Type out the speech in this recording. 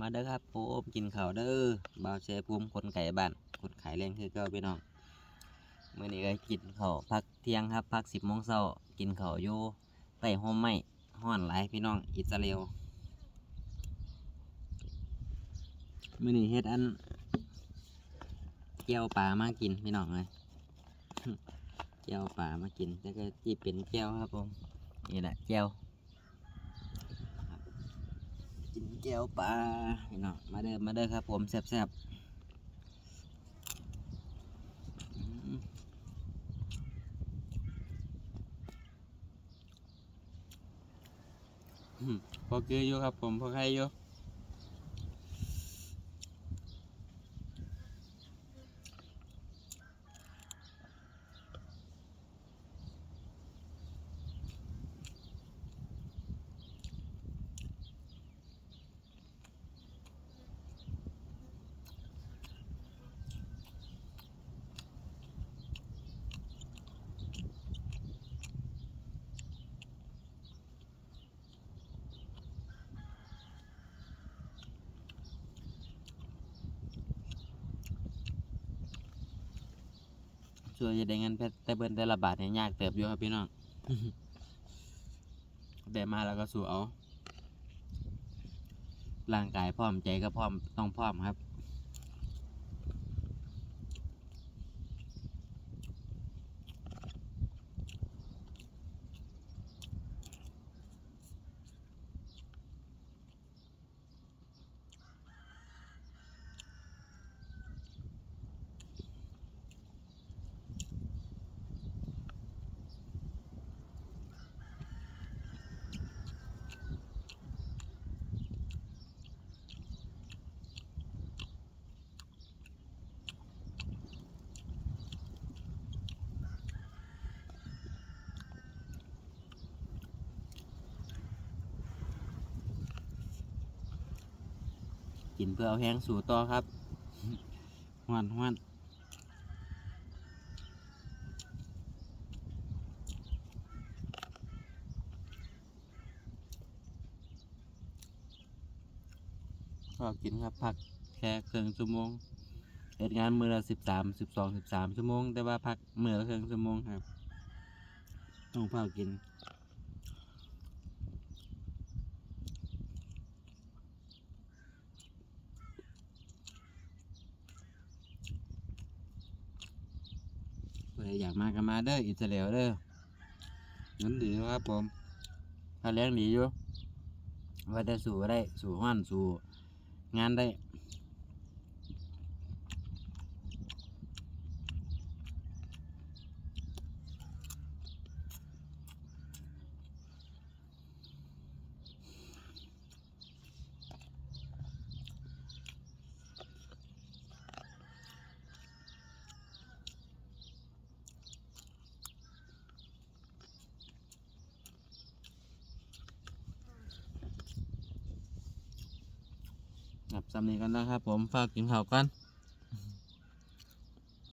มาเด้อครับผมกินข้าวเด้อบ่าวเชภูมิคนไก่บ้านคนขายแรงคือเก่าพี่น้องเมื้อนี้ก็กินข้าวพักเที่ยงครับพักสิบโมงเช้ากินข้าวอยู่ใต้ห่มไม้ฮ้อนหลายพี่น้องอิสราเอลมื้อนี้เฮ็ดอันเจียวปลามากินพี่น้องเลยเจียวปลามากินแล้วก็ที่เป็นเจียวครับผมนี่แหละเจียว กินแก้วปลาพี่น้องมาเด้อมาเด้อครับ ผมแซ่บๆอืมอืมพอคืออยู่ครับผมพอใครอยู่ ช่วยจะได้เงินแต่แต่เบิ้นแต่ละบาทเนี่ยยากเติบอยู่ครับพี่น้องได้มาแล้วก็สู้เอาร่างกายพร้อมใจก็พร้อมต้องพร้อมครับ กินเพื่อเอาแห้งสู่ต่อครับหวานหวานก็กินครับพักแค่ครึ่งชั่วโมงเอ็ดงานมือละสิบสามสิบสองสิบสามชั่วโมง แต่ว่าพักมือละครึ่งชั่วโมงครับต้องเฝ้ากิน เพื่อยากมากันมาเด้ออิสราเอลเด้อนั้นดีครับผมถ้าเลี้ยงดีอยู่ว่าจะสู่ได้สู่ห้อนสู่งานได้ ครับสำนีกันนะครับผมฝากกินข้าวกัน